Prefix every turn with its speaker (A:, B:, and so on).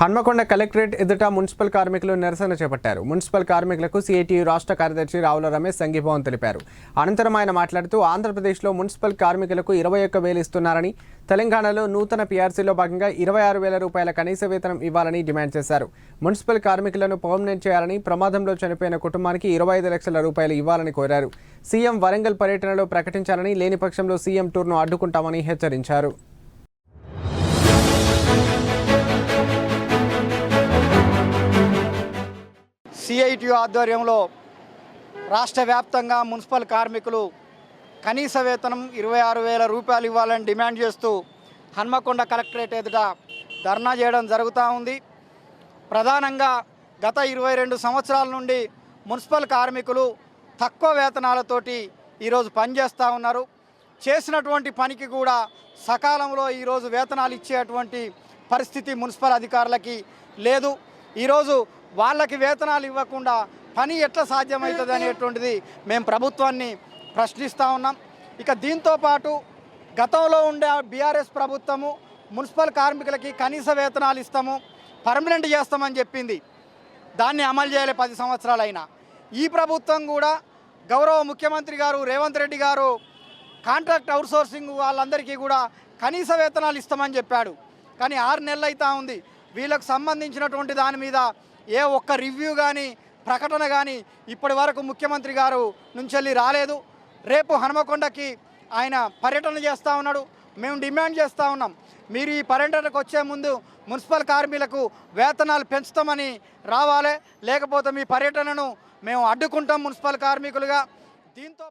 A: Hanamkonda collectorate ఎదుట municipal కార్మికులు నిరసన చేపట్టారు. మున్సిపల్ కార్మికులకు సిఐటియు రాష్ట్ర కార్యదర్శి రావుల రమేష్ సంఘీభావం తెలిపారు. అనంతరం ఆయన మాట్లాడుతూ ఆంధ్రప్రదేశ్లో మున్సిపల్ కార్మికులకు ఇరవై ఒక్క వేలు ఇస్తున్నారని తెలంగాణలో నూతన పీఆర్సీలో భాగంగా ఇరవై ఆరు వేల రూపాయల కనీస వేతనం ఇవ్వాలని డిమాండ్ చేశారు. మున్సిపల్ కార్మికులను పర్మనెంట్ చేయాలని ప్రమాదంలో చనిపోయిన కుటుంబానికి ఇరవై ఐదు లక్షల రూపాయలు ఇవ్వాలని కోరారు. సీఎం వరంగల్ పర్యటనలో ప్రకటించాలని లేని పక్షంలో సీఎం టూర్ను అడ్డుకుంటామని హెచ్చరించారు.
B: సిఐటియు ఆధ్వర్యంలో రాష్ట్ర వ్యాప్తంగా మున్సిపల్ కార్మికులు కనీస వేతనం ఇరవై ఆరు వేల రూపాయలు ఇవ్వాలని డిమాండ్ చేస్తూ హన్మకొండ కలెక్టరేట్ ఎదుట ధర్నా చేయడం జరుగుతూ ఉంది. ప్రధానంగా గత ఇరవై రెండు సంవత్సరాల నుండి మున్సిపల్ కార్మికులు తక్కువ వేతనాలతోటి ఈరోజు పనిచేస్తూ ఉన్నారు. చేసినటువంటి పనికి కూడా సకాలంలో ఈరోజు వేతనాలు ఇచ్చేటువంటి పరిస్థితి మున్సిపల్ అధికారులకి లేదు. ఈరోజు వాళ్ళకి వేతనాలు ఇవ్వకుండా పని ఎట్లా సాధ్యమవుతుంది అనేటువంటిది మేము ప్రభుత్వాన్ని ప్రశ్నిస్తూ ఉన్నాం. ఇక దీంతో పాటు గతంలో ఉండే బీఆర్ఎస్ ప్రభుత్వము మున్సిపల్ కార్మికులకి కనీస వేతనాలు ఇస్తాము పర్మనెంట్ చేస్తామని చెప్పింది. దాన్ని అమలు చేయాలి పది సంవత్సరాలైనా. ఈ ప్రభుత్వం కూడా గౌరవ ముఖ్యమంత్రి గారు రేవంత్ రెడ్డి గారు కాంట్రాక్ట్ అవుట్సోర్సింగ్ వాళ్ళందరికీ కూడా కనీస వేతనాలు ఇస్తామని చెప్పాడు. కానీ ఆరు నెలలు అవుతా ఉంది. వీళ్ళకు సంబంధించినటువంటి దాని మీద ఏ ఒక్క రివ్యూ కానీ ప్రకటన కానీ ఇప్పటి వరకు ముఖ్యమంత్రి గారు నుంచి రాలేదు. రేపు హనుమకొండకి ఆయన పర్యటన చేస్తూ ఉన్నాడు. మేము డిమాండ్ చేస్తూ ఉన్నాం. మీరు ఈ పర్యటనకు వచ్చే ముందు మున్సిపల్ కార్మికులకు వేతనాలు పెంచుతామని రావాలి. లేకపోతే మీ పర్యటనను మేము అడ్డుకుంటాం మున్సిపల్ కార్మికులుగా. దీంతో